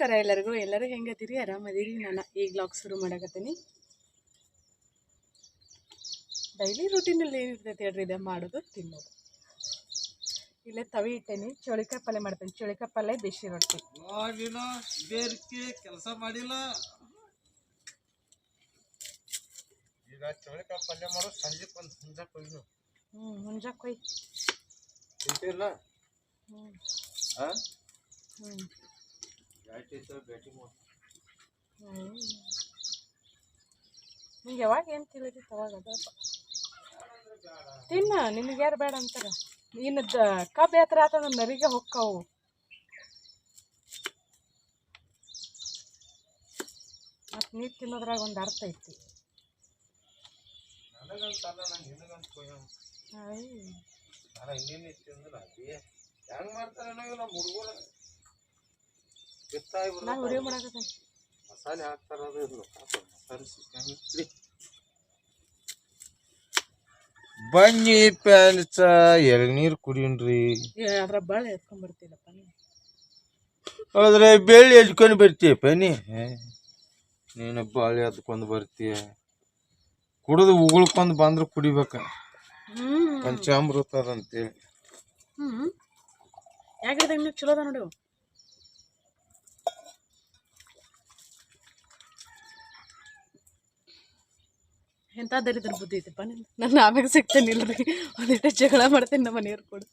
ನಮಸ್ಕಾರ ಎಲ್ಲರಿಗೂ. ಎಲ್ಲರೂ ಹೆಂಗದಿರಿ? ಆರಾಮದಿರಿ? ನಾನು ಈಗ ಬ್ಲಾಗ್ ಶುರು ಮಾಡಕತ್ತೀನಿ. ಡೈಲಿ ರೂಟೀನಲ್ಲಿ ಏನಿರ್ತೈತೆ ಹೇಳ್ರಿ? ಇದೆ ಮಾಡೋದು ತಿನ್ನೋದು. ಇಲ್ಲೇ ತವಿ ಇಟ್ಟೇನಿ. ಚೋಳಿಕಾಯಿ ಪಲ್ಯ ಮಾಡ್ತೇನೆ. ಚೋಳಿಕಾಯಿ ಪಲ್ಯ ಬಿಸಿ ರೊಟ್ಟಿ. ಕೆಲಸ ಮಾಡಿಲ್ಲ. ಈಗ ಚೌಳಿಕಾಯಿ ಪಲ್ಯ ಮಾಡೋ ಸಂಜೆ ಒಂದು ಮುಂಜಾಕ್ ಹೋಗಿ ನೀವು ಹ್ಞೂ ಮುಂಜಾಕ್ ಕೊಯ್. ತಿಂತಿಲ್ಲ ಹ್ಞೂ ಹಾಂ ಹ್ಞೂ ನಿಂಗೆ ಯಾವಾಗ ಏನು ತಿಳಿದಿತ್ತು ಅವಾಗ ತಿನ್ನ ನಿಮಗೆ ಯಾರು ಬೇಡ ಅಂತಾರ? ಇನ್ನು ದ ಕಬ್ಬು ಯಾತ್ರ ಆತಂದ್ರೆ ನರಿಗೆ ಹೊಕ್ಕವು. ಮತ್ತು ನೀರು ತಿನ್ನೋದ್ರಾಗ ಒಂದು ಅರ್ಥ ಐತಿ. ನನಗಂತಲ್ಲ ನಾನು ನಿನಗಂತ ಕೊಯ್ಯ ಆಯ್. ನಾನು ಇನ್ನೇನು ತಿಂದಿಲ್ಲ, ಅದೇ ಹೆಂಗೆ ಮಾಡ್ತಾರೆ ನಮ್ಮ ಹುಡುಗರು ಬಿತ್ತಾಯಿ ನಾ ಹುರಿ ಮಾಡಕತ್ತೀನಿ ಮಸಾಲೆ ಹಾಕ್ತಾರ. ಬನ್ನಿ ಪ್ಯಾನ್ಸ ಎಳ್ನೀರು ಕುಡಿಯನ್ರಿ ಅದ್ರ ಬಾಳೆ ಎತ್ಕೊಂಡ್ಬರ್ತೀನಪ್ಪ ನೀನು. ಆದ್ರೆ ಬೆಳ್ಳಿ ಎದ್ಕೊಂಡು ಬರ್ತೀಯಪ್ಪ ನೀ ನೀನು ಬಾಳೆ ಎತ್ಕೊಂಡು ಬರ್ತೀಯ. ಕುಡಿದು ಉಗುಳ್ಕೊಂಡು ಬಂದ್ರೆ ಕುಡಿಬೇಕ. ಪಂಚಾಮೃತ ಅದಂತೇಳಿ ಹ್ಞೂ ಯಾಕೆ ಚಲೋ ಅದ ನೋಡು. ಎಂಥ ದರಿದ್ರ ಬುದ್ಧಿ ಐತಪ್ಪ ನನ್ನ ಆಮೇಲೆ ಸಿಗ್ತೇನೆ ಇಲ್ರಿ. ಒಂದಿಟ್ಟು ಜಗಳ ಮಾಡ್ತೇನೆ ನಮ್ಮ ಮನೆಯವ್ರು ಕೊಡು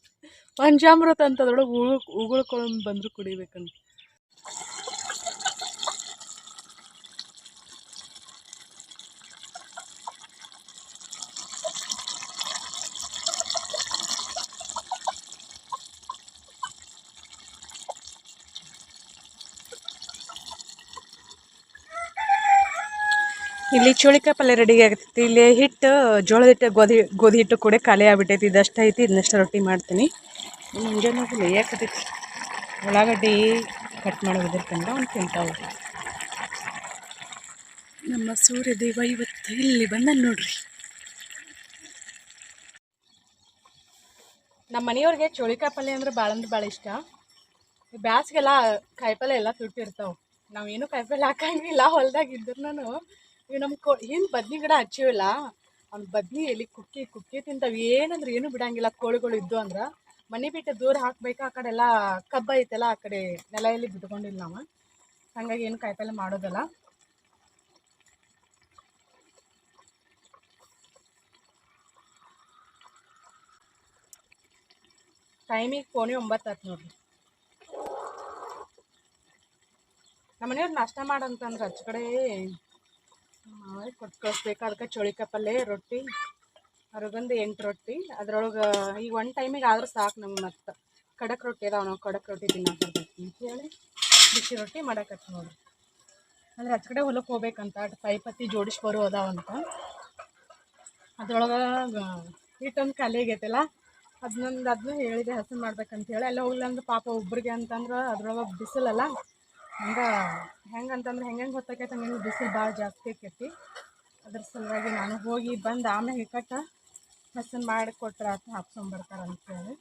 ಪಂಚಾಮೃತ ಅಂತದ್ರೊಳಗೆ ಉಗುಳು ಉಗುಳ್ಕೊಂಡು ಬಂದ್ರು ಕುಡಿಬೇಕಂತ. ಇಲ್ಲಿ ಚೋಳಿಕಾಯಿ ಪಲ್ಯ ರೆಡಿ ಆಗತೈತಿ. ಇಲ್ಲಿ ಹಿಟ್ಟು, ಜೋಳದ ಹಿಟ್ಟು, ಗೋಧಿ ಗೋಧಿ ಹಿಟ್ಟು ಕೂಡ ಖಾಲಿ ಆಗ್ಬಿಟ್ಟೈತಿ. ಇದಷ್ಟು ಐತಿ ಇದನ್ನಷ್ಟು ರೊಟ್ಟಿ ಮಾಡ್ತೀನಿ. ಮುಂಜಾನೆ ಲೇಯಾಕತೈತಿ ಉಳ್ಳಾಗಡ್ಡಿ ಕಟ್ ಮಾಡೋದಿರ್ತಂದ್ರೆ ಅವ್ನು ತಿಂತಾವು ನಮ್ಮ ಸೂರ್ಯ ದೇವ ಇವತ್ತು ಇಲ್ಲಿ ಬಂದ ನೋಡ್ರಿ. ನಮ್ಮ ಮನೆಯವ್ರಿಗೆ ಚೋಳಿಕಾಯಿ ಪಲ್ಯ ಅಂದ್ರೆ ಭಾಳ ಅಂದ್ರೆ ಭಾಳ ಇಷ್ಟ. ಬ್ಯಾಸಿಗೆಲ್ಲ ಕಾಯಿಪಲ್ಯ ಎಲ್ಲ ತುಟ್ಟಿರ್ತಾವೆ ನಾವೇನು ಕಾಯಿಪಲ್ಯ ಹಾಕಂಗಿಲ್ಲ, ಹೊಲ್ದಾಗ ಇದ್ರು ನಾನು ಇವು ನಮ್ಮ ಕೊ ಹಿಂದೆ ಬದ್ನಿ ಗಿಡ ಹಚ್ಚಿವಿಲ್ಲ. ಅವ್ನ ಬದ್ನಿ ಎಲ್ಲಿ ಕುಕ್ಕಿ ಕುಕ್ಕಿ ತಿಂತಾವ. ಏನಂದ್ರೆ ಏನು ಬಿಡಂಗಿಲ್ಲ ಕೋಳಿಗಳು ಇದ್ದು ಅಂದ್ರೆ. ಮನೆ ಬಿಟ್ಟು ದೂರ ಹಾಕ್ಬೇಕು, ಆ ಕಡೆ ಎಲ್ಲ ಕಬ್ಬ ಐತೆಲ್ಲ ಆ ಕಡೆ ನೆಲ ಎಲ್ಲಿ ಬಿಟ್ಕೊಂಡಿಲ್ಲ ನಾವು ಹಾಗಾಗಿ ಏನು ಕಾಯಿಪಲ್ಲೆ ಮಾಡೋದಲ್ಲ. ಟೈಮಿಗೆ ಫೋನಿ ಒಂಬತ್ತು ಆಯ್ತು ನೋಡ್ರಿ. ನಮ್ಮ ಮನೆಯವ್ರು ನಾಷ್ಟ ಮಾಡಂತಂದ್ರೆ ಹಚ್ಚ ಕಡೆ ಕೊಟ್ಟು ಕಳಿಸ್ಬೇಕು ಅದಕ್ಕೆ ಚೋಳಿಕಾಯಿ ಪಲ್ಯ ರೊಟ್ಟಿ ಹೊರಗೊಂದು ಎಂಟು ರೊಟ್ಟಿ. ಅದ್ರೊಳಗೆ ಈಗ ಒಂದು ಟೈಮಿಗೆ ಆದ್ರೆ ಸಾಕು ನಮ್ಗೆ ಮತ್ತೆ. ಖಡಕ್ ರೊಟ್ಟಿ ಅದಾವೆ ನಾವು ಖಡಕ್ ರೊಟ್ಟಿ ತಿನ್ನೋಕೆ ಹೇಳಿ ಬಿಸಿ ರೊಟ್ಟಿ ಮಾಡಕತ್ತಿ ನೋಡ್ರಿ ಅಂದ್ರೆ ಹಚ್ಚ ಕಡೆ ಹೊಲಕ್ಕೆ ಹೋಗ್ಬೇಕಂತ ಪೈಪತ್ತಿ ಜೋಡಿಸಿ ಬರೋ ಅದಾವಂತ ಅದ್ರೊಳಗೆ ಹಿಟ್ಟೊಂದು ಖಾಲಿ ಆಗೈತಲ್ಲ ಅದನ್ನೊಂದು ಅದನ್ನ ಹೇಳಿದೆ, ಹಸನ್ ಮಾಡ್ಬೇಕಂತ ಹೇಳಿ. ಅಲ್ಲ ಹೋಗ್ಲಂದ್ರೆ ಪಾಪ ಒಬ್ರಿಗೆ ಅಂತಂದ್ರೆ ಅದ್ರೊಳಗೆ ಬಿಸಿಲಲ್ಲ. ಹಂಗೆ ಹೆಂಗೆ ಅಂತಂದ್ರೆ ಹೆಂಗೆ ಹೆಂಗೆ ಗೊತ್ತಾಕೈತೆ ಹಂಗೆ ಬಿಸಿಲು ಭಾಳ ಜಾಸ್ತಿ ಆಕೈತಿ. ಅದ್ರ ಸಲುವಾಗಿ ನಾನು ಹೋಗಿ ಬಂದು ಆಮೇಲೆ ಕಟ್ಟ ಹಸನ್ ಮಾಡಿ ಕೊಟ್ರೆ ಆತ ಹಾಕ್ಸ್ಕೊಂಬರ್ತಾರೆ ಅಂತೇಳಿ.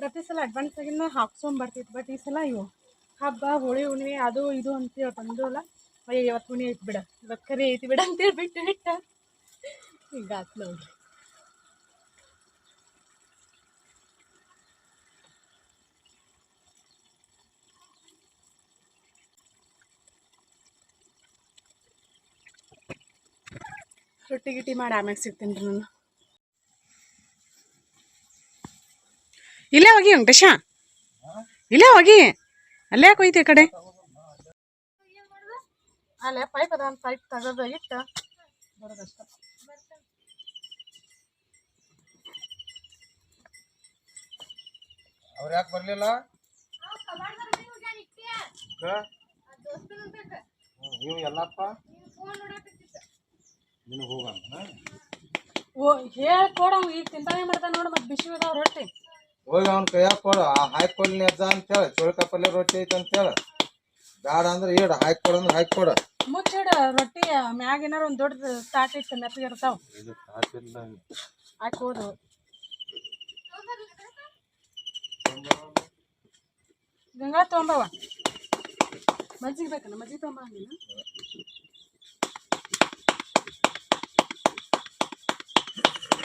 ಪ್ರತಿ ಸಲ ಅಡ್ವಾನ್ಸ್ ಆಗಿನ ಹಾಕ್ಸ್ಕೊಂಬರ್ತಿತ್ತು ಬಟ್ ಈ ಸಲ ಇವು ಹಬ್ಬ, ಹೋಳಿ, ಹುಣ್ಣಿಮೆ, ಅದು ಇದು ಅಂತೇಳಿ ಬಂದಲ್ಲ ಅಯ್ಯ, ಇವತ್ತು ಹುಣಿ ಐತಿ ಬಿಡ, ಇವತ್ತು ಕರಿ ಐತಿ ಬಿಡ ಅಂತೇಳಿ ಬಿಟ್ಟು ಬಿಟ್ಟ. ಈಗ ಆತ್ ನೋಡ್ರಿ. ರೊಟ್ಟಿ ಗಿಟ್ಟಿ ಮಾಡಿ ಆಮ್ಯಾಗ ಸಿಗ್ತೀನಿ ರೀ ನಾನು. ಇಲ್ಲೇ ಹೋಗಿ ವೆಂಕಟೇಶ? ಇಲ್ಲೇ ಹೋಗಿ. ಅಲ್ಲೇ ಯಾಕೆ ಹೋಯ್ತು ಈ ಕಡೆ. ಅಲ್ಲೇ ಪೈಪ್ ಅದ ಒಂದು ಪೈಪ್ ತೆಗೆದು ಇಟ್ಟು. ಬರೋದಷ್ಟ ಅವ್ರು ಯಾಕೆ ಬರಲಿಲ್ಲ? ನೀವು ಎಲ್ಲಪ್ಪ? ನೀನು ಹೋಗಂತ? ಓ ಹೇಳಿ ಕೊಡವ್? ಈಗ ತಿಂತಾನೆ ಮಾಡ್ತಾನೆ ನೋಡಿ ಮತ್ತೆ ಬಿಸಿ ರೊಟ್ಟಿ. ಹೋಗಿ ಅವ್ನ ಕೈಯಾಗ ಕೊಡು. ಆ ಹಾಕಿ ಕೊಡ್ಲಿ ಅಜ್ಜ ಅಂತೇಳಿ ಚೋಳಿಕಾಯಿ ಪಲ್ಯ ರೊಟ್ಟಿ ಐತೆ ಅಂತೇಳಿ. ಬ್ಯಾಡ ಅಂದ್ರೆ ಏಡ ಹಾಕಿ ಕೊಡು ಅಂದ್ರೆ ಹಾಕಿ ಕೊಡು. ಮುಚ್ಚಿಡ ರೊಟ್ಟಿ ಮ್ಯಾಗ ಏನಾರ ಒಂದು ದೊಡ್ಡ ತಾಟ್ ಇಟ್ಟು ಮೆತ್ತಗೆ ಇರ್ತಾವ. ಇದು ಕಾಟಿಲ್ಲ ಹಾಕಿ ಗಂಗಾ ತೊಗೊಂಬವ. ಮಜ್ಜಿಗೆ ಬೇಕಲ್ಲ ಮಜ್ಜಿಗೆ ತೊಗೊಂಬ ನೀನು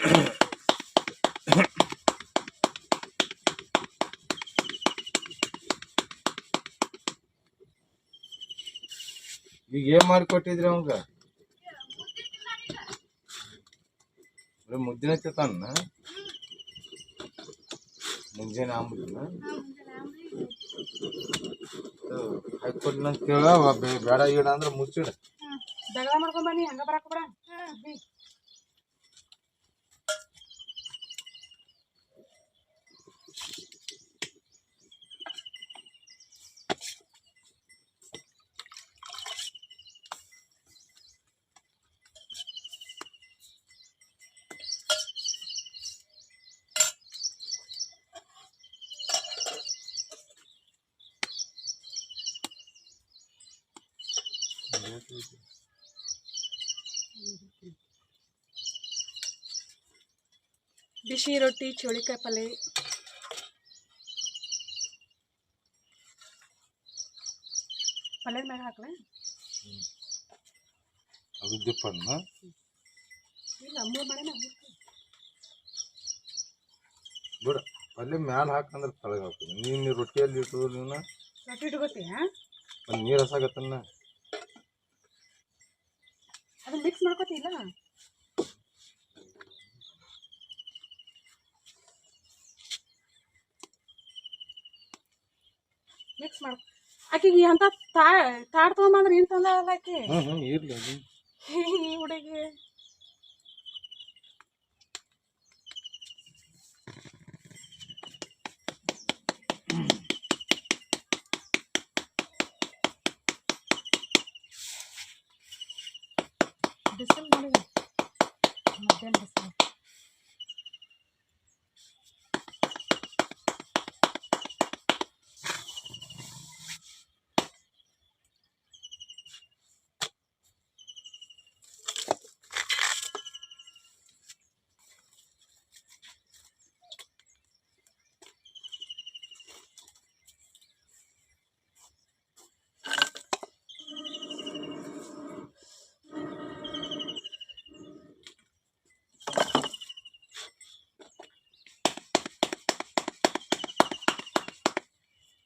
ಈಗ ಏನ್ ಮಾಡಿಕೊಟ್ಟಿದ್ರಿ ಅವಂಗ? ಮುದ್ದಿನ ತಿಂತಾನ ಮುಂಜಾನೆ ಆಂಬ್ಲಿನ ಹಾಕೊಡ್ಲಿ ಅಂತ ಕೇಳ, ಬೇಡ ಈಡ ಅಂದ್ರೆ ಮುಚ್ಚಿಡ. ಜಗಳ ಮಾಡ್ಕೊಂಡ್ ಬನ್ನಿ, ಹಂಗ ಬರಾಕ ಬಿಡ ಬಿಸಿ ರೊಟ್ಟಿ ಚೋಳಿಕಾಯಿ ಪಲ್ಯ ಪಲ್ಯದ ಮ್ಯಾಗ ಹಾಕ್ಲ? ಅದು ದಿಪ್ಪನ್ನ ಇಲ್ಲ ಅಮ್ಮೂರ್ ಮಾಡೇನ ಬಿಡ ಅಲ್ಲಿ ಮ್ಯಾಲ ಹಾಕಂದ್ರೆ ತಳಗ ಹಾಕ್ತದೆ ನೀನು ರೊಟ್ಟಿಯಲ್ಲಿ ಇಟ್ಟು ನೀನು ರೊಟ್ಟಿ ಇಟ್ಕೋತೀಯ? ಒಂದು ನೀರು ಹಸಾಗತ್ತನ್ನ ಅದು ಮಿಕ್ಸ್ ಮಿಕ್ಸ್ ಮಾಡ್. ಆಕಿಗೆ ಅಂತ ತಾ ತಾಡ್ ತೊಗೊಂಬಂದ್ರೆ ಏನು ತಂದ ಅಲ್ಲ ಆಕಿ ಈ ಹುಡುಗಿ ಬಿಸಿಲು ನೋಡಿ ಮಧ್ಯಾಹ್ನ ಬಿಸಿಲು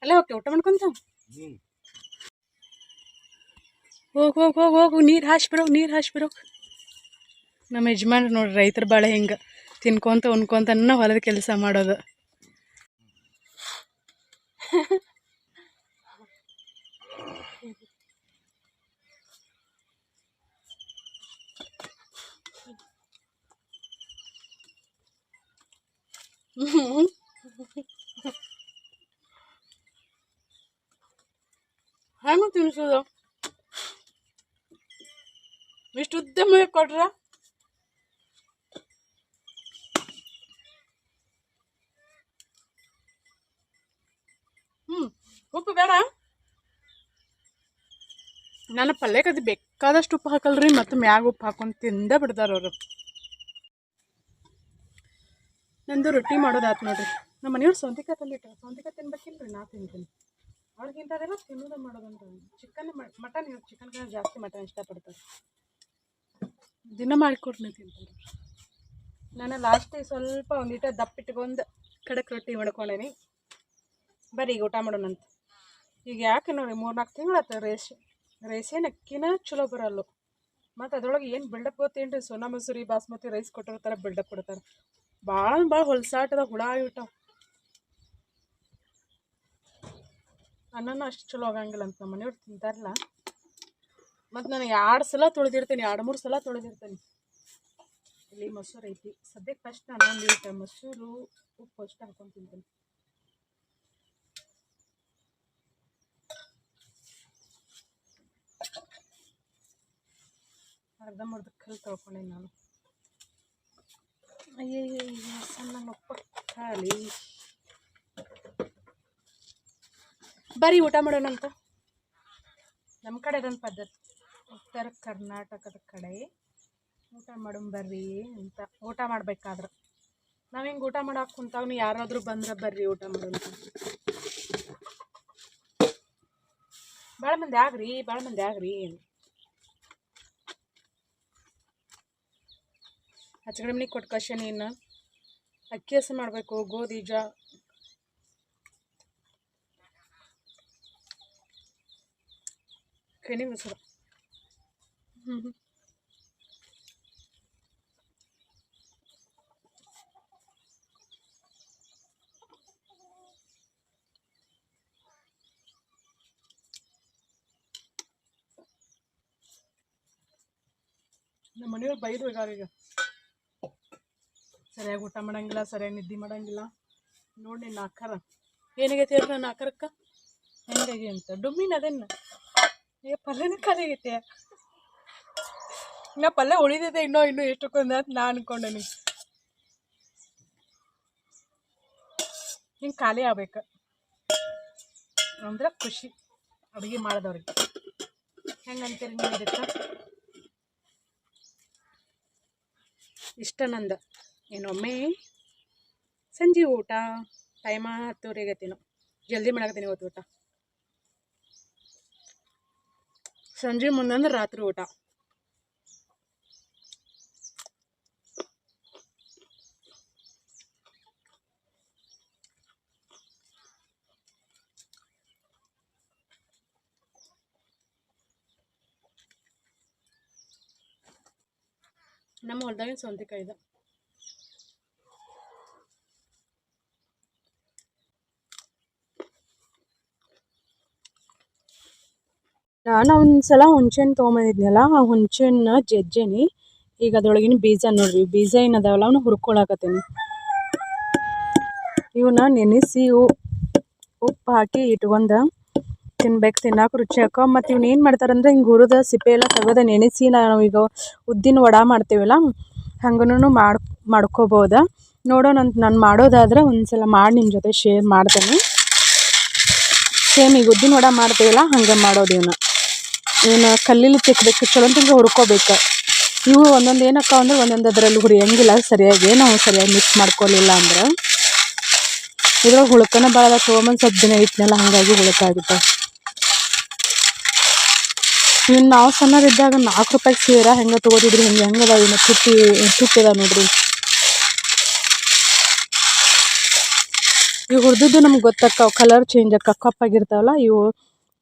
ಅಲ್ಲೇ ಓಕೆ ಊಟ ಮಾಡ್ಕೊಂತ? ಹೋಗಿ ಹೋಗಿ ಹೋಗಿ ಹೋಗು ನೀರು ಹಾಸ್ಬಿಡೋ ನೀರು ಹಾಸ್ಬಿಡೋ. ನಮ್ಮ ಯಜಮಾನ್ರು ನೋಡ್ರಿ ರೈತರ ಬಾಳೆ ಹಿಂಗೆ ತಿನ್ಕೊಂತ ಉಣ್ಕೊಂತನ ಹೊಲದ ಕೆಲಸ ಮಾಡೋದು. ಹೆಂಗೆ ತಿನ್ಸೋದು ಇಷ್ಟು ಉದ್ದ ಮೈ ಕೊಟ್ರ? ಉಪ್ಪು ಬೇಡ. ನನ್ನ ಪಲ್ಯಕ್ಕೆ ಅದು ಬೇಕಾದಷ್ಟು ಉಪ್ಪು ಹಾಕಲ್ರಿ, ಮತ್ತು ಮ್ಯಾಗ ಉಪ್ಪು ಹಾಕೊಂಡು ತಿಂದ ಬಿಡ್ತಾರ ಅವರು. ನಂದು ರೊಟ್ಟಿ ಮಾಡೋದಾತು ನೋಡ್ರಿ. ನಮ್ಮ ಮನೆಯವ್ರು ಸೌಂತಿಕಾಯಿ ತಂದಿಟ್ಟಾರೆ ಸೌಂತಿಕಾಯಿ ತಿನ್ಬೇಕಿಲ್ರಿ, ನಾ ತಿಂತೀನಿ. ಅವ್ರಿಗೆ ಇಂಥದ್ದೆಲ್ಲ ತಿನ್ನೋದು ಮಾಡೋದಂದ್ರೆ ಚಿಕನ್ ಮಟನ್ ಚಿಕನ್ ಚಿಕನ್ಗಿಂತ ಜಾಸ್ತಿ ಮಟನ್ ಇಷ್ಟಪಡ್ತಾರೆ. ದಿನ ಮಾಡಿಕೊಡ್ತೀನಿ ತಿಂತಾರೆ ನಾನು ಲಾಸ್ಟಿಗೆ ಸ್ವಲ್ಪ ಒಂದಿಟ ದಪ್ಪ ಇಟ್ಕೊಂಡು ಖಡಕ್ ರೊಟ್ಟಿ ಮಾಡ್ಕೊಂಡೇನಿ. ಬರೀ ಈಗ ಊಟ ಮಾಡೋಣಂತ ಈಗ ಯಾಕೆ ನೋಡಿ ಮೂರ್ನಾಲ್ಕು ತಿಂಗಳಾಯ್ತು ರೇಸ್ ರೇಸೇನ ಅಕ್ಕಿನ ಚಲೋ ಬರಲ್ಲ. ಮತ್ತು ಅದ್ರೊಳಗೆ ಏನು ಬಿಲ್ಡಪ್ ಗೊತ್ತೇನು ರೀ ಸೋನಾ ಮಸೂರಿ ಬಾಸ್ಮತಿ ರೈಸ್ ಕೊಟ್ಟಿರ್ತಾರೆ ಬಿಲ್ಡಪ್ ಕೊಡ್ತಾರೆ. ಭಾಳ ಭಾಳ ಹೊಲ್ಸಾಟದ ಹುಳ ಆಗಿಬಿಟ್ಟಾವ ಅನ್ನನೂ ಅಷ್ಟು ಚಲೋ ಆಗಂಗಿಲ್ಲ ಅಂತ ನಮ್ಮ ಮನೆಯವ್ರು ತಿಂತಾರಲ್ಲ ಮತ್ತು ನಾನು ಎರಡು ಸಲ ತೊಳೆದಿರ್ತೀನಿ, ಎರಡು ಮೂರು ಸಲ ತೊಳೆದಿರ್ತೀನಿ. ಇಲ್ಲಿ ಮೊಸರು ಐತಿ. ಸದ್ಯಕ್ಕೆ ಫಸ್ಟ್ ನಾನು ಒಂದು ಮೊಸರು, ಉಪ್ಪು ಅಷ್ಟು ಹಾಕೊಂಡು ತಿಂತೀನಿ. ಮರ್ಧ ಕಲ್ಲು ತೊಳ್ಕೊಂಡೇನಿ ನಾನು. ಅಯ್ಯಯ್ಯ ಸಣ್ಣ ಉಪ್ಪು ಖಾಲಿ. ಬರ್ರಿ ಊಟ ಮಾಡೋಣಂತ. ನಮ್ಮ ಕಡೆ ಅದೊಂದು ಪದ್ಧತಿ. ಉತ್ತರ ಕರ್ನಾಟಕದ ಕಡೆ ಊಟ ಮಾಡೋಣ ಬರ್ರಿ ಅಂತ. ಊಟ ಮಾಡ್ಬೇಕಾದ್ರೆ. ನಾವು ಹಿಂಗೆ ಊಟ ಮಾಡಕ್ಕೆ ನೀವು ಯಾರಾದರೂ ಬಂದ್ರೆ ಬರ್ರಿ ಊಟ ಮಾಡೋಣ ಭಾಳ ಮಂದಿ ಆಗ್ರಿ ಭಾಳ ಮಂದಿ ಆಗ್ರಿ. ಹಚ್ಚಗಡಿ ಮನೆ ಕೊಟ್ಟು ಕಷ್ಟ ನೀನು ಅಕ್ಕಿ ಹಸು ಮಾಡಬೇಕು, ಗೋಧಿ, ಜಾ ಕೆನಿ ಮೊಸರು ಹ್ಞೂ ನಮ್ಮ ಮನೆಯವ್ರು ಬೈದು ಹೋಗಾರ ಈಗ ಸರಿಯಾಗಿ ಊಟ ಮಾಡಂಗಿಲ್ಲ, ಸರಿಯಾಗಿ ನಿದ್ದೆ ಮಾಡಂಗಿಲ್ಲ. ನೋಡಿ ನಿನ್ನ ಆಕಾರ ಏನಾಗೈತೆ ಹೇಳ್ರಿ ನನ್ನ ಆಕಾರಕ್ಕ ಹೆಂಗಾಗಿ ಅಂತ. ಡುಮ್ಮಿನ ಅದೇನ? ಏ ಖಾಲಿ ಐತೆ ನಾ ಪಲ್ಯ ಉಳಿದಿದೆ ಇನ್ನೂ ಇನ್ನೂ ಎಷ್ಟಕ್ಕೊಂದು ಅಂತ ನಾ ಅನ್ಕೊಂಡೇನಿ. ಹಿಂಗೆ ಖಾಲಿ ಆಗ್ಬೇಕು. ಅಂದ್ರೆ ಖುಷಿ, ಅಡುಗೆ ಮಾಡಿದವ್ರಿಗೆ. ಹೆಂಗಂತೀರಿ ನೀವು ಇದಕ್ಕೆ? ಇಷ್ಟ ನಂದು ಏನೊಮ್ಮೆ ಸಂಜೆ ಊಟ ಟೈಮ ತಿನ್ನು ಜಲ್ದಿ ಮಾಡಾಕತ್ತೀನಿ ಇವತ್ತು ಊಟ. ಸಂಜೆ ಮುಂದಂದ್ರೆ ರಾತ್ರಿ ಊಟ ನಮ್ಮ ಹೊಲ್ದಾಗಿನ ಸೌಂತಿಕಾಯಿ ಇದೆ ನಾನು ಒಂದ್ಸಲ ಹುಣ್ಸೆಹಣ್ಣು ತೊಗೊಂಬಂದಿದ್ನಲ್ಲ, ಆ ಹುಣ್ಸೆಹಣ್ಣ ಜಜ್ಜೇನಿ. ಈಗ ಅದ್ರೊಳಗಿನ ಬೀಜ ನೋಡ್ರಿ, ಬೀಜ ಏನದಾವಲ್ಲ ಅವನ್ನ ಹುರ್ಕೊಳಕತ್ತೀನಿ. ಇವನ್ನ ನೆನೆಸಿ ಉಪ್ಪು ಹಾಕಿ ಇಟ್ಕೊಂಡು ತಿನ್ಬೇಕು ತಿನ್ನಕ್ಕೆ ರುಚಿ ಹಾಕೋ ಮತ್ತು ಇವ್ನ ಏನು ಮಾಡ್ತಾರಂದ್ರೆ, ಹಿಂಗೆ ಹುರಿದ ಸಿಪ್ಪೆ ಎಲ್ಲ ತೆಗೆದ ನೆನೆಸಿ ನಾವು ಈಗ ಉದ್ದಿನ ವಡ ಮಾಡ್ತೀವಲ್ಲ ಹಂಗೂ ಮಾಡ್, ಮಾಡ್ಕೋಬೋದ. ನೋಡೋಣ ಅಂತ ನಾನು ಮಾಡೋದಾದ್ರೆ ಒಂದ್ಸಲ ಮಾಡಿ ನಿಮ್ಮ ಜೊತೆ ಶೇರ್ ಮಾಡ್ತೇನೆ. ಸೇಮ್ ಈಗ ಉದ್ದಿನ ವಡ ಮಾಡ್ತೀವಲ್ಲ, ಹಂಗೆ ಮಾಡೋದು ಇವನ್ನ ಇವನ್ನ ಕಲ್ಲಲ್ಲಿ ತಿಕ್ಕಬೇಕು ಚಲೋ ಅಂತಂದ್ರೆ ಹುರ್ಕೋಬೇಕು ಇವು ಒಂದೊಂದು ಏನಕ್ಕ ಅಂದ್ರೆ ಒಂದೊಂದು ಅದರಲ್ಲಿ ಹುರಿಯಂಗಿಲ್ಲ ಸರಿಯಾಗಿ ನಾವು ಸರಿಯಾಗಿ ಮಿಕ್ಸ್ ಮಾಡ್ಕೊಲಿಲ್ಲ ಅಂದ್ರೆ ಇದ್ರೊಳಗೆ ಹುಳಕನ ಭಾಳ ತೊಗೊಂಬಂದು ಸ್ವಲ್ಪ ದಿನ ಇಟ್ನಲ್ಲ ಹಾಗಾಗಿ ಹುಳ್ಕ ಆಗುತ್ತೆ ಇನ್ನು ನಾವು ಸಣ್ಣರಿದ್ದಾಗ ನಾಲ್ಕು ರೂಪಾಯಿಗೆ ಸೀರಾ ಹೆಂಗೆ ತೊಗೋತಿದ್ರಿ, ಹೆಂಗೆ ಹೆಂಗದ ಇನ್ನು ತುಟ್ಟಿ ತುಟ್ಟಿದ ನೋಡ್ರಿ. ಇವು ಹುರಿದಿದ್ದು ನಮ್ಗೆ ಗೊತ್ತಾಕ್ಕವು ಕಲರ್ ಚೇಂಜ್ ಆಕ ಕಪ್ಪಾಗಿರ್ತಾವಲ್ಲ, ಇವು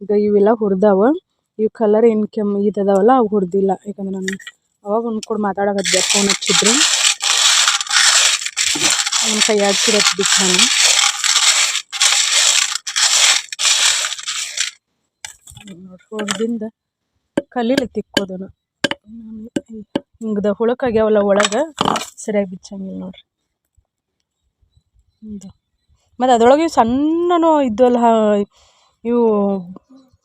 ಈಗ ಇವೆಲ್ಲ ಹುರಿದಾವ. ಇವು ಕಲರ್ ಏನು ಕೆಮ್ಮು ಇದದಾವಲ್ಲ ಅವು ಹೊಡೆದಿಲ್ಲ. ಯಾಕಂದ್ರೆ ನಾನು ಅವಾಗ ಒಂದು ಕೂಡ ಮಾತಾಡಕತ್ತಿದ್ದೆ ಫೋನ್ ಹಚ್ಚಿದ್ರು. ಅವ್ನ ಕೈ ಆಡ್ಸಿರತ್ತೆ ಬಿಟ್ಟು ನಾನು. ನೋಡ್ರಿ ಹೊರದಿಂದ ತಿಕ್ಕೋದನ. ತಿಕ್ಕೋದನು ಹಿಂಗದ ಹುಳಕ್ಕಾಗ್ಯಾವಲ್ಲ ಒಳಗೆ, ಸರಿಯಾಗಿ ಬಿಚ್ಚಂಗಿಲ್ಲ ನೋಡ್ರಿ. ಮತ್ತೆ ಅದ್ರೊಳಗೆ ಸಣ್ಣನೂ ಇದ್ವಲ್ಲ, ಇವು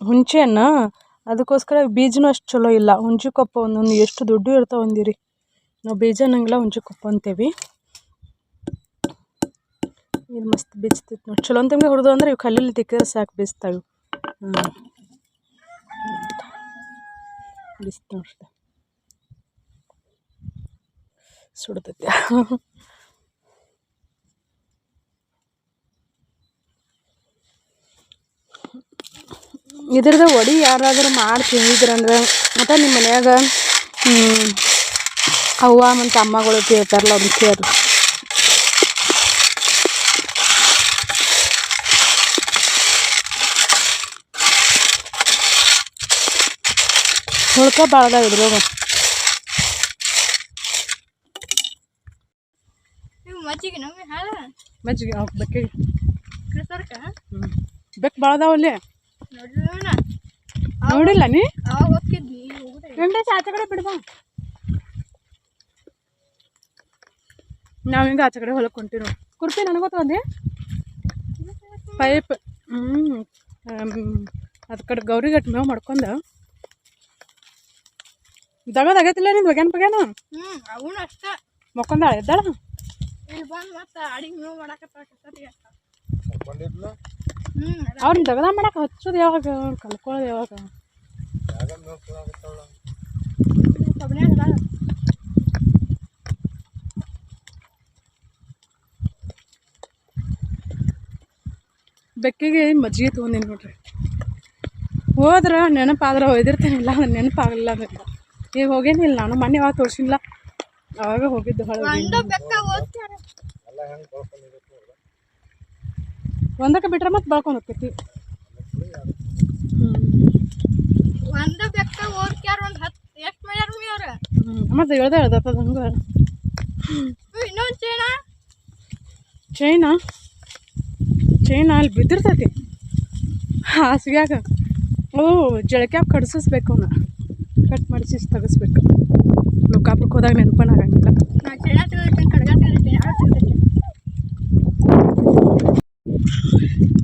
ಹುಂಚೆಹಣ್ಣು ಅದಕ್ಕೋಸ್ಕರ ಬೀಜನೂ ಅಷ್ಟು ಚಲೋ ಇಲ್ಲ. ಹುಂಚಿ ಕೊಪ್ಪ ಒಂದೊಂದು ಎಷ್ಟು ದೊಡ್ಡ ಇರ್ತಾವೆ ಅಂದಿರಿ. ನಾವು ಬೀಜ ಅನ್ನಂಗಿಲ್ಲ ಹುಂಚಿ ಕೊಪ್ಪ ಅಂತೇವಿ. ಇದು ಮಸ್ತ್ ಬೀಜ್ತಿತ್ತು ನೋಡಿ. ಚಲೋ ಅಂತ ಹೊಡೆದು ಅಂದ್ರೆ ಇವು ಕಲ್ಲಲ್ಲಿ ತಿಕ್ಕಿದ್ರೆ ಸಾಕು ಬೀಸ್ತಾವೆ ಹ್ಞೂ ಬಿಸಿ ನೋಡ್ರಿ ಸುಡ್ತೈತೆ ಇದ್ರದ್ದು ವಡಿ ಯಾರಾದರೂ ಮಾಡಿ ತಿಂದಿದ್ರಂದ್ರೆ ಮತ್ತು ನಿಮ್ಮ ಮನ್ಯಾಗ ಅವ್ವ ಮತ್ತು ಅಮ್ಮಗಳು ಕೇಳ್ತಾರಲ್ಲ ಅವ್ರನ್ನ ಕೇಳ್ರಿ. ಹುಳ್ಕ ಭಾಳ ಇದ್ರಾಗ. ಮಜ್ಜಿಗೆ ಮಜ್ಜಿಗೆ ಅವ್ಕೆ ಬೆಕ್ಕಿಗೆ. ಬೆಕ್ಕು ಭಾಳ ಅದಾವ ಅಲ್ಲಿ ನೋಡಿಲ್ಲ ನೀ? ಗಂಟೆ ಆಚೆ ಕಡೆ ಬಿಡ್ಬಾ ನಾವು ಹಿಂಗೆ ಆಚೆ ಕಡೆ ಹೊಲಕ್ಕೆ ನೋಡಿ ಕುರ್ಪಿ ನನಗೊತ್ತು ಒಂದೇ ಪೈಪ್ ಹ್ಞೂ ಅದ್ ಕಡೆ ಗೌರಿಗಟ್ಟು ಮೇವು ಮಾಡ್ಕೊಂಡು. ದಗದಾಗೈತಿಲ್ಲ ನಿಂದು ಒಗ್ಯಾನ ಬಗ್ಯಾನ ಹ್ಮ್ ಅವನು ಅಷ್ಟ. ಮಕ್ಕೊಂದಾಳ ಎದ್ದಾಳ? ಇಲ್ಲಿ ಬಂದು ಮತ್ತೆ ಅಡಿಗೆ ಮೇವು ಮಾಡಕ್ಕೆ ಅವ್ರನ್ನ ದಗದ ಮಾಡಕ್ಕೆ ಹಚ್ಚೋದು ಯಾವಾಗ? ಕಲ್ಕೊಳ್ಳೋದು ಯಾವಾಗ? ಬೆಕ್ಕಿಗೆ ಮಜ್ಜಿಗೆ ತೊಗೊಂಡಿನಿ ನೋಡ್ರಿ. ಹೋದ್ರೆ ನೆನಪಾದ್ರೆ ಒಯ್ದಿರ್ತೀನಿ ಇಲ್ಲ ಅಂದ್ರೆ ನೆನಪಾಗಲಿಲ್ಲ ಅದಕ್ಕೆ ಈಗ ಹೋಗೇನಿಲ್ಲ ನಾನು ಮೊನ್ನೆ ಯಾವಾಗ ತೋರಿಸಿಲ್ಲ. ಅವಾಗ ಹೋಗಿದ್ದು ಹೊಳೆ ಗಂಡ ಬೆಕ್ಕ ಓದ್ತಾರ. ಒಂದಕ್ಕೆ ಬಿಟ್ರೆ ಮತ್ತೆ ಬಳ್ಕೊಂಡು ಹೋಗ್ತೈತಿ ಒಂದ ಬೆಕ್ಕ ಓದ್ಕ್ಯಾರ ಒಂದು ಹತ್ತು ಎಷ್ಟ್ ಮಾಡ್ಯಾರ ಮೀ ಅವ್ರ ಹ್ಞೂ ಮತ್ತೆ ಹೇಳ್ದೆ ಹೇಳ್ದತ್ತದ ಹಂಗೆ. ಇನ್ನೊಂದ್ ಚೇನ ಚೈನಾ ಚೈನಾ ಅಲ್ಲಿ ಬಿದ್ದಿರ್ತೈತಿ. ಹಾಸಿಗ್ಯಾಗ. ಓ ಜಳಕ್ಯಾಗ ಕಡ್ಸಿಸ್ಬೇಕು ಅವನ್ನ ಕಟ್ ಮಾಡಿಸಿ ತೆಗಿಸ್ಬೇಕು. ಲೋಕಾಪುರಕ್ಕೆ ಹೋದಾಗ ನೆನಪನ ಆಗಂಗಿಲ್ಲ ನಾ ಚೇನ ತೆಗೆದಿರ್ತೇನೆ ಕಡ್ಗ ತೆಗೆದಿರ್ತೇನೆ ಯಾರು ತೆಗೆದಿರ್ತೇನೆ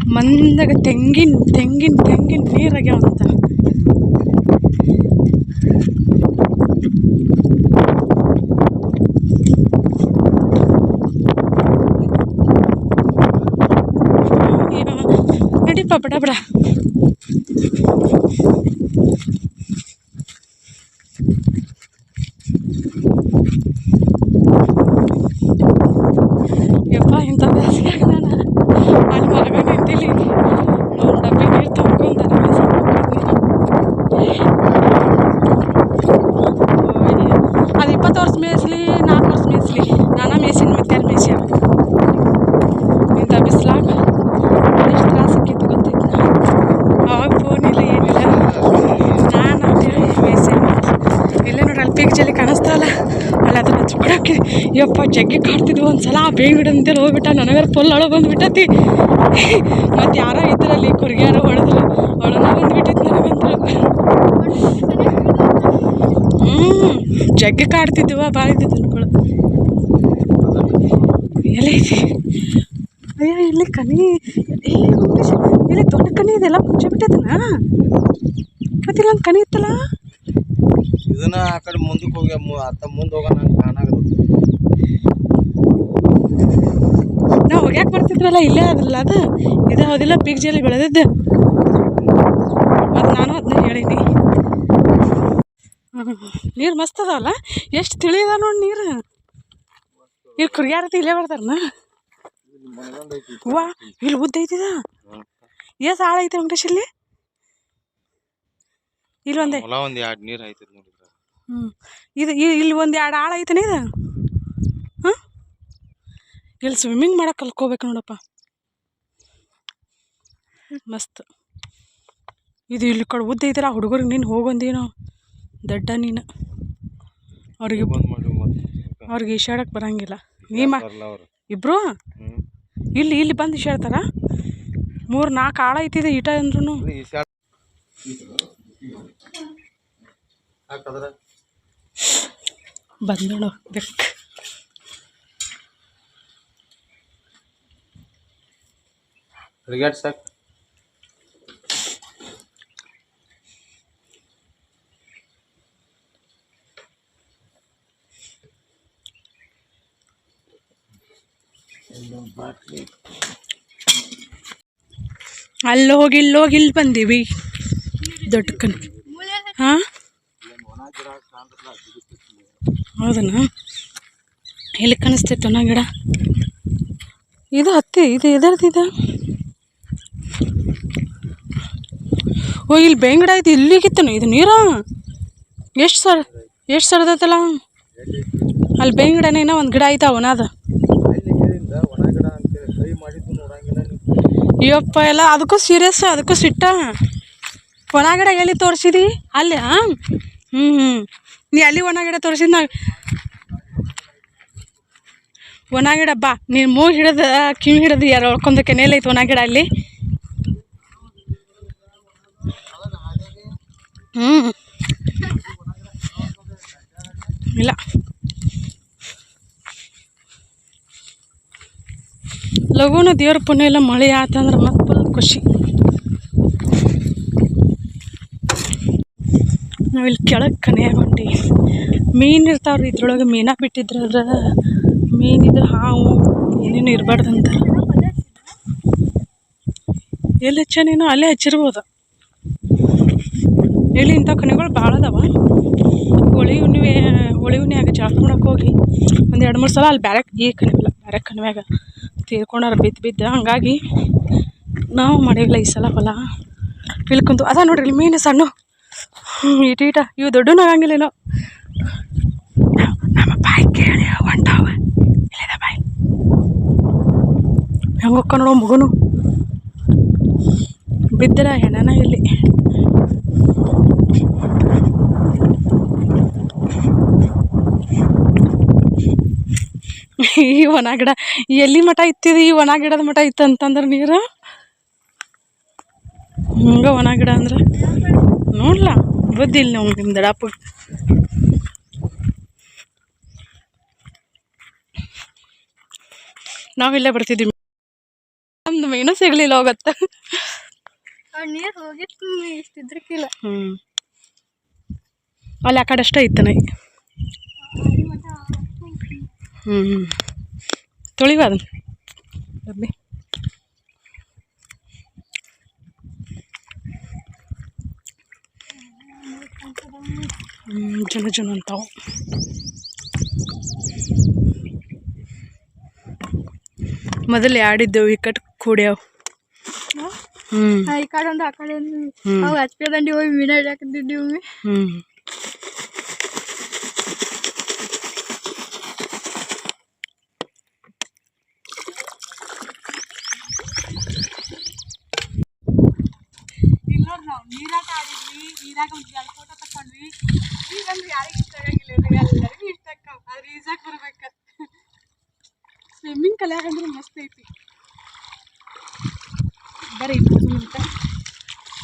ಮಂದಾಗ ತೆಂಗಿನ ತೆಂಗಿನ ತೆಂಗಿನ ಅಂತ ನಡಿಪ ಬಡ ಬಡ ಯಪ್ಪ ಇಂಥ ಬೇಸಿಗೆ ನಾನು ಅಲ್ಲಿ ಮಲಗ ನಿಂತಿಲ್ಲಿ ನಾವು ಡಬ್ಬಿ ನೀರು ತುಂಬ್ಕೊಂಡು ಅದು ಇಪ್ಪತ್ತು ವರ್ಷ ಮೇಯಿಸ್ಲಿ ನಾಲ್ಕು ವರ್ಷ ಮೇಯಿಸ್ಲಿ ನಾನಾ ಮೇಯ್ಸಿನ ಮತ್ತೆ ಯಾರು ಮೇಯ್ಸ್ಯಾರ ಇಂಥ ಬಿಸ್ಲಾಗ ಎಷ್ಟು ತ್ರಾಸ ಆಕ್ಕೈತಿ ಗೊತ್ತೈತಿ ಅವಾಗ ಫೋನ್ ಇಲ್ಲ ಏನಿಲ್ಲ ನಾನು ಅಂತೇಳಿ ಮೇಯ್ಸ್ಯಾರ ಇಲ್ಲೇ ನೋಡಿ ಅಲ್ಲಿ ಪೀಕ್ ಜಲ್ಲಿ ಕಾಣಿಸ್ತಲ್ಲ ಅಲ್ಲಿ ಅದನ್ನ ಹಚ್ಕೊಡಕ್ಕೆ ಯಪ್ಪ ಜಗ್ಗಿ ಕಾಡ್ತಿದ್ವು ಒಂದ್ಸಲ, ಆ ಬೇಗ ಅಂತೇಳಿ ಹೋಗ್ಬಿಟ್ಟ, ನನಗಾರ ಫುಲ್ ಅಳು ಬಂದ್ಬಿಟ್ಟತಿ. ಮತ್ತು ಯಾರೋ ಇದ್ರಲ್ಲಿ ಕುರ್ಗ್ಯಾರ ಹೊಡೆದ್ರು. ಅಳನ ಬಂದ್ಬಿಟ್ಟಿತ್ತು ನನಗಂತೂ. ಹ್ಞೂ ಜಗ್ಗಿ ಕಾಡ್ತಿದ್ವ ಭಾಳ ಇದ್ದಿದ್ದು ಅನ್ಕೊಳು ಎಲ್ಲೈತಿ ಅಯ್ಯ ಇಲ್ಲಿ ಕನಿ ಇಲ್ಲಿ ದೊಡ್ಡ ಕನಿ ಇದೆಲ್ಲ ಮುಚ್ಚಿ ಬಿಟ್ಟದನ ಮತ್ತೆ ಇಲ್ಲೊಂದು ಕನಿ ಇತ್ತಲ್ಲ? ಇದನ್ನ ಆ ಕಡೆ ಮುಂದಕ್ಕೆ ಹೋಗಿ ಅತ್ತ ಮುಂದೆ ಹೋಗೋಣ ಕಾಣಾಗದು. ನಾವು ಹೋಗ್ಯಾಕೆ ಬರ್ತಿದ್ರಲ್ಲ ಇಲ್ಲೇ ಅದಲ್ಲ ಅದು? ಇದು ಹೌದಿಲ್ಲ ಪಿಗ್ಜಲ್ಲಿ ಜಲ್ಲಿ ಬೆಳೆದಿದ್ದು. ಮತ್ತು ನಾನು ಅದನ್ನ ಹೇಳೀನಿ. ನೀರು ಮಸ್ತ್ ಅದಲ್ಲ ಎಷ್ಟು ತಿಳಿಯದ ನೋಡಿ ನೀರು. ಇಲ್ಲಿ ಕುರಿಯಾರತಿ ಇಲ್ಲೇ ಬರ್ತಾರನ ವಾ ಇಲ್ಲಿ ಉದ್ದ ಐತಿದ ಎಷ್ಟು ಆಳ ಐತೆ ವೆಂಕಟೇಶ್ ಇಲ್ಲಿ? ಇಲ್ಲಿ ಒಂದೇ. ಒಂದು ಎರಡು ನೀರು ನೋಡಿದ್ರ ಹ್ಞೂ ಇದು ಇಲ್ಲಿ ಒಂದು ಎರಡು ಆಳ ಐತನ ಇದು? ಇಲ್ಲಿ ಸ್ವಿಮ್ಮಿಂಗ್ ಮಾಡೋಕೆ ಕಲ್ತ್ಕೋಬೇಕು ನೋಡಪ್ಪ. ಮಸ್ತ್. ಇದು ಇಲ್ಲಿ ಕಡೆ ಉದ್ದ ಐತಲ್ಲ ಹುಡುಗರಿಗೆ ನೀನು ಹೋಗೊಂದೇನೋ? ದಡ್ಡ ನೀನು. ಅವ್ರಿಗೆ ಅವ್ರಿಗೆ ಈಶಾಡಕ್ಕೆ ಬರಂಗಿಲ್ಲ. ನೀಮ ಇಬ್ಬರು ಇಲ್ಲಿ ಇಲ್ಲಿ ಬಂದು ಈಶಾಡ್ತಾರ? ಮೂರು ನಾಲ್ಕು ಆಳ ಐತಿದೆ ಈಟ ಅಂದ್ರೂ ಈ ಶಾಟ್ ಸಾಕು ಅಲ್ಲಿ ಹೋಗಿ ಇಲ್ಲಿ ಹೋಗಿ ಇಲ್ಲಿ ಬಂದೀವಿ. ದೊಡ್ಡ ಕಣ್. ಮೂಲೆ ಹಾಂ? ಹೌದನಾ? ಎಲ್ಲಿ ಕಾಣಿಸ್ತೈತೆ ಗಿಡ? ಇದು ಹತ್ತಿ, ಇದು ಎದರ್ದು ಇದು? ಓ, ಇಲ್ಲಿ ಬೆಂಗಡ ಗಿಡ ಐತಿ ಇಲ್ಲಿಗಿತ್ತನು ಇದು ನೀರು? ಎಷ್ಟು ಸರ್, ಎಷ್ಟು ಸರ್ದೈತಲ್ಲ ಅಲ್ಲಿ ಬೆಂಗಡನೇ ಏನೋ ಒಂದು ಗಿಡ ಐತ ಅವನಾದ ಅಯ್ಯಪ್ಪ ಎಲ್ಲ ಅದಕ್ಕೂ ಸೀರಿಯಸ್ ಅದಕ್ಕೂ ಸಿಟ್ಟ. ಒಣ ಗಿಡ ಎಲ್ಲಿ ತೋರಿಸಿದಿ? ಅಲ್ಲಿ ಹಾಂ ಹ್ಞೂ ಹ್ಞೂ ನೀ ಅಲ್ಲಿ ಒಣ ಗಿಡ ತೋರಿಸಿದ್ ನಾ ಒಣ ಗಿಡ ಬಾ, ನೀನು ಮೂಗು ಹಿಡಿದ, ಕಿವಿ ಹಿಡಿದು ಯಾರು ಒಳ್ಕೊಂಡಕ್ಕೆ ಐತೆ ಒಣ ಗಿಡ ಅಲ್ಲಿ. ಹ್ಞೂ ಇಲ್ಲ. ಲಘುನ ದೇವ್ರ ಪುಣ್ಯ ಎಲ್ಲ ಮಳೆ ಆತಂದ್ರೆ ಮತ್ತೆ ಖುಷಿ. ನಾವಿಲ್ಲಿ ಕೆಳಗೆ ಕನೆಯಾಗ ಹೊಂಟಿ ಮೀನು ಇರ್ತಾವ್ರಿ ಇದ್ರೊಳಗೆ ಮೀನ ಬಿಟ್ಟಿದ್ರ ಅದ್ರ ಮೀನಿದ್ರೆ ಹಾವು ಏನೇನು ಇರಬಾರ್ದಂತ. ಎಲ್ಲಿ ಹಚ್ಚ ನೀನು ಅಲ್ಲೇ ಹಚ್ಚಿರ್ಬೋದು. ಇಂಥ ಕಣಿಗಳು ಭಾಳ ಅದಾವ. ಹೋಳಿ ಹುಣ್ಣಿಮೆ, ಹೋಳಿ ಹುಣ್ಣಿಯಾಗ ಜಾತ್ರೆ ಮಾಡಕ್ಕೆ ಹೋಗಿ ಒಂದು ಎರಡು ಮೂರು ಸಲ ಅಲ್ಲಿ ಬ್ಯಾರೆ ಈ ಕಣಿವಿಲ್ಲ ಬ್ಯಾರೆ ಕಣಿವ್ಯಾಗ ತೀರ್ಕೊಂಡಾರ ಬಿದ್ದು ಬಿದ್ದು. ಹಂಗಾಗಿ ನಾವು ಮಾಡಿಲ್ಲ ಈ ಸಲ ಹೊಲ ಇಲ್ಲಿ ಕುಂತು, ಅದ ನೋಡ್ರಿ ಮೀನು ಸಣ್ಣ. ಈಟ ಇಟ ಇವು ದೊಡ್ಡನು ಆಗಂಗಿಲ್ಲೇನೋ ನಮ್ಮ ಬಾಯಿ ಕೇಳಿ ಹೊಂಟಾವ. ಇಲ್ಲದ ಬಾಯಿ. ಹೆಂಗೊಕ್ಕ ನೋಡೋ ಮಗನು. ಬಿದ್ದರ ಹೆಣನ ಇಲ್ಲಿ. ಈ ಒಣ ಗಿಡ. ಎಲ್ಲಿ ಮಠ ಇತ್ತಿದೆ? ಈ ಒಣ ಗಿಡದ ಮಠ ಇತ್ತು ಅಂತಂದ್ರೆ ನೀರು? ಹಂಗ ಒಣ ಗಿಡ ಅಂದ್ರೆ? ನೋಡ್ಲ ಬುದ್ಧಿ ಇಲ್ಲ ನಾವು ನಿಮ್ಮ ದಡಪ್ಪ ನಾವಿಲ್ಲೇ ಬರ್ತಿದ್ವಿ. ನಮ್ದು ಮೀನು ಸಿಗ್ಲಿಲ್ಲ ಹೋಗತ್ತ ನೀರ್ ಹೋಗಿತ್ತು ಇಷ್ಟಿದ್ರಕ್ಕಿಲ್ಲ ಹ್ಞೂ ಅಲ್ಲಿ ಆ ಕಡೆ ಅಷ್ಟೇ ಇತ್ತು ನೈ. ಹ್ಞೂ ತೊಳಿವ ಅದನ್ನು. ಹ್ಞೂ ಜನ ಜನ ಅಂತಾವು. ಮೊದಲು ಆಡಿದ್ದೆವು ಈ ಕಟ್ ಕೂಡ್ಯಾವು. ಹ್ಞೂ ಈ ಕಡೆ ಒಂದು ಆ ಕಡೆ ಒಂದು. ಅವು ಹಚ್ಕೆ ದಂಡಿ ಹೋಗಿ ಮೀನ ಹಿಡಿಯಾಕತ್ತಿದ್ದೀವಿ ಹ್ಞೂ ಇನ್ನೊಂದು ನಾವು ನೀರಾಟ ಆಡಿದ್ವಿ ನೀರಾಗ ಒಂದು ಎರಡು ಫೋಟೋ ತಕೊಂಡ್ವಿ. ಈಗ ಅಂದ್ರೆ ಯಾರಿಗೆ ಇಷ್ಟ ಆಗಂಗಿಲ್ಲ ಎಲ್ಲರಿಗೂ ಇಷ್ಟ ಆಕ್ಕವ ಆದ್ರೆ ಈಜಾಕ್ ಬರ್ಬೇಕ ಸ್ವಿಮ್ಮಿಂಗ್ ಕಲಿಯಾಗಂದ್ರೆ ಮಸ್ತ್ ಐತಿ. ಬರೀ ಅಂತ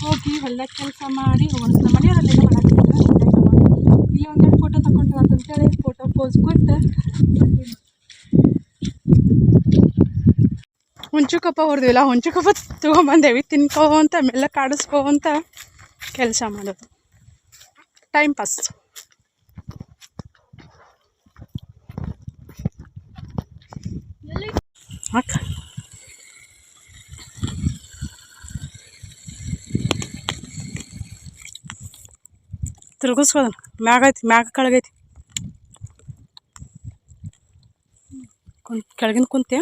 ಹೋಗಿ ಹೊಲ್ದಾಗ ಕೆಲಸ ಮಾಡಿ ಹೋಗೋಣ. ನಮ್ಮ ಮನೆಯವರಲ್ಲಿ ಮಾಡಾಕ್ತಿದ್ರು ಇಲ್ಲಿ ಒಂದೆರಡು ಫೋಟೋ ತಗೊಂಡು ಅಂತೇಳಿ ಫೋಟೋ ಪೋಸ್ ಕೊಟ್ಟು ಹುಂಚುಕಪ್ಪ ಹೊಡೆದಿಲ್ಲ ಹುಂಚುಕಪ್ಪ ತೊಗೊಂಬಂದೇವಿ. ತಿನ್ಕೋಂತ ಮೆಲ್ಲ ಕಾಡಿಸ್ಕೋಂತ ಕೆಲಸ ಮಾಡೋದು. ಟೈಮ್ ಪಾಸ್ ಹಾಕ ತಿರುಗಿಸ್ಕೋದ ಮ್ಯಾಗ ಐತಿ, ಮ್ಯಾಗ ಕೆಳಗೈತಿ ಕುಂತ್ ಕೆಳಗಿನ ಕುಂತ್ಯ?